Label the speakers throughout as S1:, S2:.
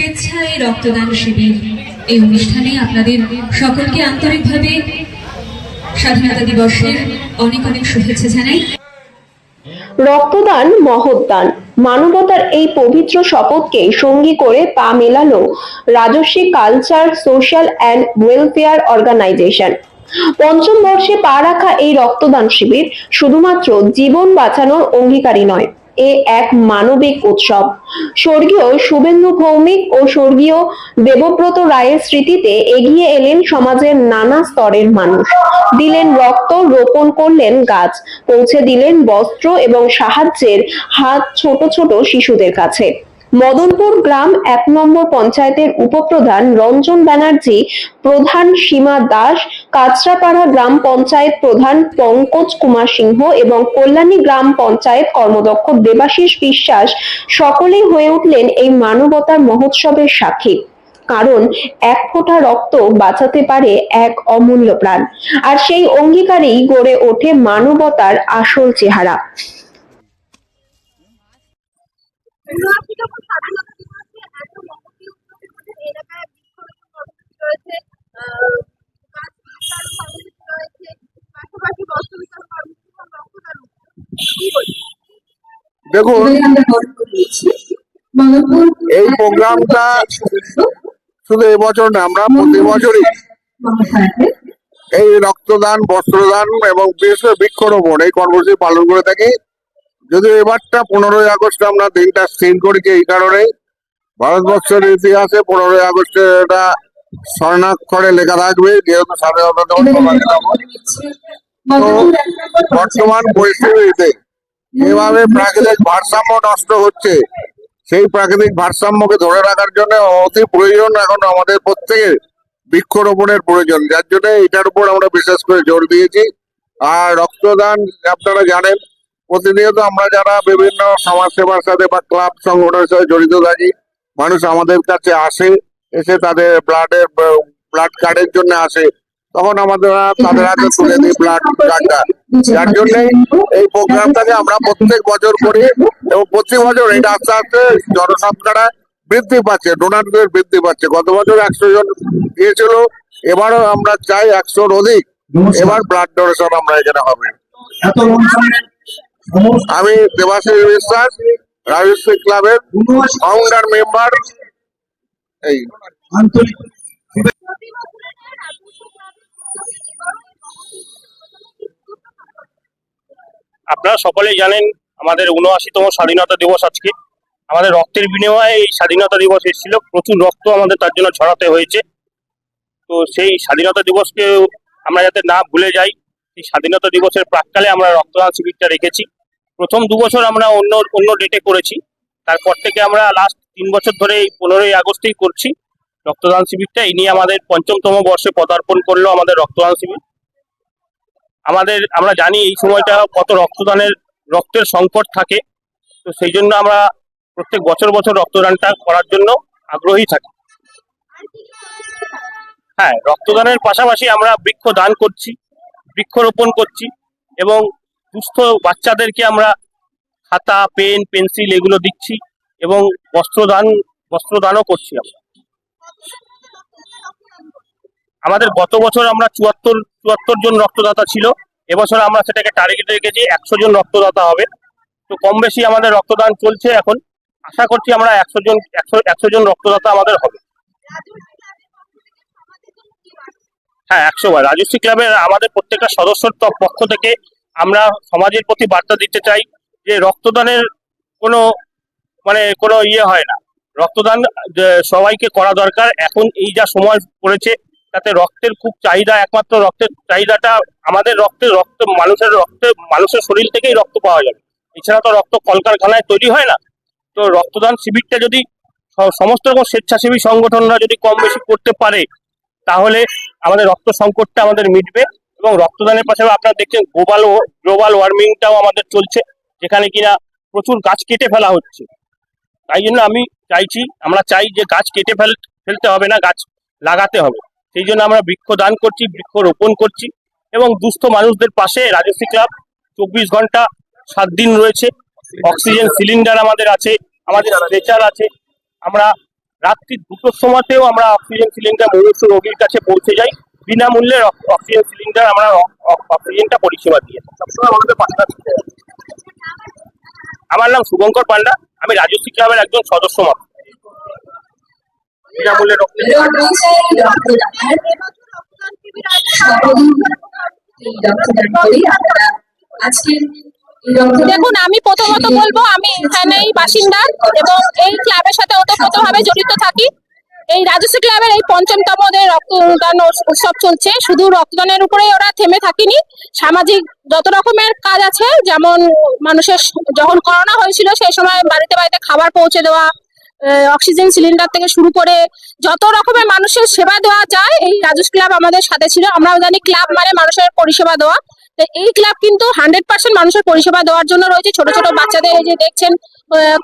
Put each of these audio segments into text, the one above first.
S1: স্বেচ্ছায় রক্তদান শিবির। এই অনুষ্ঠানে আপনাদের সকলকে আন্তরিকভাবে স্বাধীনতা দিবসের অনেক অনেক শুভেচ্ছা জানাই।
S2: রক্তদান, মহৎদান। মানবতার এই পবিত্র শপথকে সঙ্গী করে পা মেলালো Rajasvi culture, social and welfare organization. পঞ্চম বর্ষে পা রাখা এই রক্তদান শিবির শুধুমাত্র জীবন বাঁচানোর অঙ্গীকারী নয় এ এক মানবিক উৎসব। স্বর্গীয় শুভেন্দু ভৌমিক ও স্বর্গীয় দেবব্রত রায়ের স্মৃতিতে এগিয়ে এলেন সমাজের নানা স্তরের মানুষ। দিলেন রক্ত, রোপণ করলেন গাছ, পৌঁছে দিলেন বস্ত্র এবং সাহায্যের হাত ছোট ছোট শিশুদের কাছে। মদনপুর গ্রাম এক নম্বর পঞ্চায়েতের উপপ্রধান রঞ্জন ব্যানার্জি, প্রধান সীমা দাস কাঁচরাপাড়া গ্রাম পঞ্চায়েত প্রধান পঙ্কজ কুমার সিংহ এবং কল্যাণী গ্রাম পঞ্চায়েত কর্মদক্ষ দেবাশিস বিশ্বাস সকলেই হয়ে উঠলেন এই মানবতার মহোৎসবের সাক্ষী। কারণ এক ফোঁটা রক্ত বাঁচাতে পারে এক অমূল্য প্রাণ। আর সেই অঙ্গীকারেই গড়ে ওঠে মানবতার আসল চেহারা।
S3: উনআশি
S4: দেখুন, এই প্রোগ্রামটা শুধু এবছর না, আমরা প্রতি বছরই এই রক্তদান, বস্ত্রদান এবং বিশেষ বৃক্ষরোপণ এই কর্মসূচি পালন করে থাকি। যদিও এবারটা পনেরোই আগস্ট আমরা দিনটা স্থির করেছি এই কারণে, ভারতবর্ষের ইতিহাসে পনেরোই আগস্টে এটা স্বর্ণাক্ষরে লেখা থাকবে যেহেতু স্বাধীনতা দিবস সবাইকে বর্তমান পরিস্থিতিতে যেভাবে প্রাকৃতিক ভারসাম্য নষ্ট হচ্ছে সেই প্রাকৃতিক ভারসাম্যকে ধরে রাখার জন্য অতি প্রয়োজন এখন আমাদের প্রত্যেকের বৃক্ষরোপণের প্রয়োজন। যার জন্য এটার উপর আমরা বিশেষ করে জোর দিয়েছি। আর রক্তদান আপনারা জানেন প্রতিনিয়ত আমরা যারা বিভিন্ন সমাজ সেবার সাথে বা ক্লাব সংগঠনের সাথে জড়িত থাকি মানুষ আমাদের কাছে আসে এসে তাদের ব্লাডের ব্লাড কার্ডের জন্য আসে। তখন আমাদের তাদের হাতে তুলে দিই ব্লাড কার্ডটা যার জন্য এই প্রোগ্রামটাকে আমরা প্রত্যেক বছর করি এবং প্রতি বছর এটা আস্তে আস্তে জনসংখ্যাটা বৃদ্ধি পাচ্ছে ডোনারদের বৃদ্ধি পাচ্ছে। গত বছর একশো জন দিয়েছিল এবারও আমরা চাই একশোর অধিক। এবার ব্লাড ডোনেশন আমরা এখানে হবে। আমি দেবাশিস বিশ্বাস, রাজশ্রী ক্লাবের ফাউন্ডার মেম্বার এই
S5: আন্তরিক
S6: আপনারা সকলেই জানেন আমাদের উনআশিতম স্বাধীনতা দিবস আজকে। আমাদের রক্তের বিনিময়ে এই স্বাধীনতা দিবস এসেছিল। প্রচুর রক্ত আমাদের তার জন্য ছড়াতে হয়েছে। তো সেই স্বাধীনতা দিবসকে আমরা যাতে না ভুলে যাই, সেই স্বাধীনতা দিবসের প্রাককালে আমরা রক্তদান শিবিরটা রেখেছি। প্রথম দু বছর আমরা অন্য অন্য ডেটে করেছি। তারপর থেকে আমরা লাস্ট তিন বছর ধরে এই পনেরোই আগস্টেই করছি। রক্তদান শিবিরটা এই নিয়ে আমাদের পঞ্চমতম বর্ষে পদার্পণ করল আমাদের রক্তদান শিবির। আমাদের, আমরা জানি এই সময়টা কত রক্তদানের, রক্তের সংকট থাকে। তো সেই জন্য আমরা প্রত্যেক বছর বছর রক্তদানটা করার জন্য আগ্রহী থাকি। হ্যাঁ রক্তদানের পাশাপাশি আমরা বৃক্ষ দান করছি, বৃক্ষরোপণ করছি এবং দুস্থ বাচ্চাদেরকে আমরা খাতা, পেন, পেন্সিল এগুলো দিচ্ছি। এবং বস্ত্রদান, বস্ত্রদানও করছি আমরা। আমাদের গত বছর আমরা চুয়াত্তর চুয়াত্তর জন রক্তদাতা ছিল। এবছর আমরা সেটাকে টার্গেট রেখেছি একশো জন রক্তদাতা হবে। তো কম বেশি আমাদের রক্তদান চলছে এখন। আশা করছি আমরা একশো জন, একশো একশো জন রক্তদাতা আমাদের হবে। হ্যাঁ একশো বার। ক্লাবের আমাদের প্রত্যেকটা সদস্যর পক্ষ থেকে আমরা সমাজের প্রতি বার্তা দিতে চাই যে রক্তদানের কোনো মানে কোনো ইয়ে হয় না। রক্তদান সবাইকে করা দরকার। এখন এই যা সময় পড়েছে, তাতে রক্তের খুব চাহিদা, একমাত্র রক্তের চাহিদাটা আমাদের রক্তের রক্ত মানুষের রক্তে, মানুষের শরীর থেকেই রক্ত পাওয়া যাবে। এছাড়া তো রক্ত কলকারখানায় তৈরি হয় না। তো রক্তদান শিবিরটা যদি সমস্ত রকম স্বেচ্ছাসেবী সংগঠনরা যদি কম বেশি করতে পারে, তাহলে আমাদের রক্ত সংকটটা আমাদের মিটবে এবং রক্তদানের পাশাপাশি আপনারা দেখছেন গ্লোবাল গ্লোবাল ওয়ার্মিংটাও আমাদের চলছে, যেখানে কিনা প্রচুর গাছ কেটে ফেলা হচ্ছে। তাই জন্য আমি চাইছি, আমরা চাই যে গাছ কেটে ফেল, ফেলতে হবে না, গাছ লাগাতে হবে। সেই জন্য আমরা বৃক্ষ দান করছি, বৃক্ষ রোপণ করছি এবং দুস্থ মানুষদের পাশে রাজশ্রী ক্লাব চব্বিশ ঘণ্টা সাত দিন রয়েছে। অক্সিজেন সিলিন্ডার আমাদের আছে, আমাদের স্ট্রেচার আছে। আমরা রাত্রি দুটোর সময়তেও আমরা অক্সিজেন সিলিন্ডার মুমূর্ষু রোগীর কাছে পৌঁছে যাই। বিনামূল্যে অক্সিজেন সিলিন্ডার আমরা অক্সিজেনটা পরিষেবা দিয়ে সবসময় আমাদের পাশে আমার নাম শুভঙ্কর পান্ডা। আমি রাজশ্রী ক্লাবের একজন সদস্য মাত্র। বিনামূল্যে
S7: দেখুন, আমি প্রথমত বলব, আমি এখানেই বাসিন্দা এবং এই ক্লাবের সাথে ওতপ্রোতভাবে জড়িত থাকি। এই রাজস্ব ক্লাবের এই পঞ্চমতম ওদের রক্তদান উৎসব চলছে, শুধু রক্তদানের উপরেই ওরা থেমে থাকেনি। সামাজিক যত রকমের কাজ আছে, যেমন মানুষের যখন করোনা হয়েছিল, সেই সময় বাড়িতে বাড়িতে খাবার পৌঁছে দেওয়া অক্সিজেন সিলিন্ডার থেকে শুরু করে যত রকমের মানুষের সেবা দেওয়া যায়, এই রাজস্ব ক্লাব আমাদের সাথে ছিল। আমরা জানি ক্লাব মানে মানুষের পরিষেবা দেওয়া। এই ক্লাব কিন্তু হান্ড্রেড পার্সেন্ট মানুষের পরিষেবা দেওয়ার জন্য রয়েছে। ছোট ছোট বাচ্চাদের এই যে দেখছেন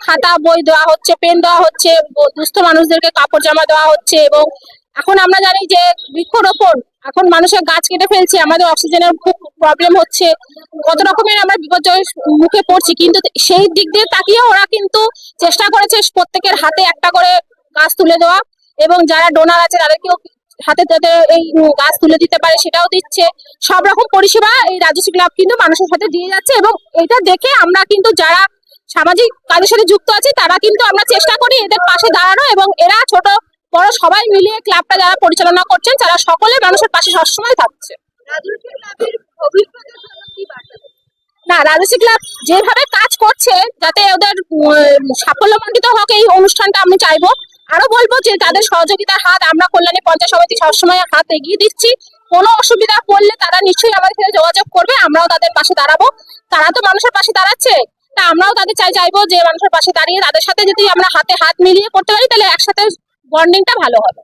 S7: খাতা বই দেওয়া হচ্ছে, পেন দেওয়া হচ্ছে, দুস্থ মানুষদেরকে কাপড় জামা দেওয়া হচ্ছে এবং এখন আমরা জানি যে বৃক্ষরোপণ, এখন মানুষের গাছ কেটে ফেলছে, আমাদের অক্সিজেনের খুব প্রবলেম হচ্ছে, কত রকমের আমরা বিপর্যয়ের মুখে পড়ছি, কিন্তু সেই দিক দিয়ে তাকিয়ে ওরা কিন্তু চেষ্টা করেছে প্রত্যেকের হাতে একটা করে গাছ তুলে দেওয়া এবং যারা ডোনার আছে তাদেরকেও হাতে যাতে এই গাছ তুলে দিতে পারে সেটাও দিচ্ছে। সব রকম পরিষেবা এই রাজস্ব ক্লাব কিন্তু মানুষের সাথে দিয়ে যাচ্ছে এবং এটা দেখে আমরা কিন্তু যারা সামাজিক কাজের সাথে যুক্ত আছে তারা কিন্তু আমরা চেষ্টা করি এদের পাশে দাঁড়ানো এবং এরা ছোট বড় সবাই মিলিয়ে ক্লাবটা যারা পরিচালনা করছেন তারা সকলে মানুষের পাশে সবসময় থাকছে? না রাজস্ব ক্লাব যেভাবে কাজ করছে যাতে ওদের সাফল্যমণ্ডিত হোক এই অনুষ্ঠানটা আমি চাইব। আরও বলব যে তাদের সহযোগিতার হাত আমরা কল্যাণী পঞ্চায়েত সমিতি সবসময় হাত এগিয়ে দিচ্ছি। কোনো অসুবিধা পড়লে তারা নিশ্চয়ই আমাদের সাথে যোগাযোগ করবে, আমরাও তাদের পাশে দাঁড়াবো। তারা তো মানুষের পাশে দাঁড়াচ্ছে, তা আমরাও তাদের চাই চাইব যে মানুষের পাশে দাঁড়িয়ে তাদের সাথে যদি আমরা হাতে হাত মিলিয়ে করতে পারি, তাহলে একসাথে বন্ডিংটা ভালো হবে।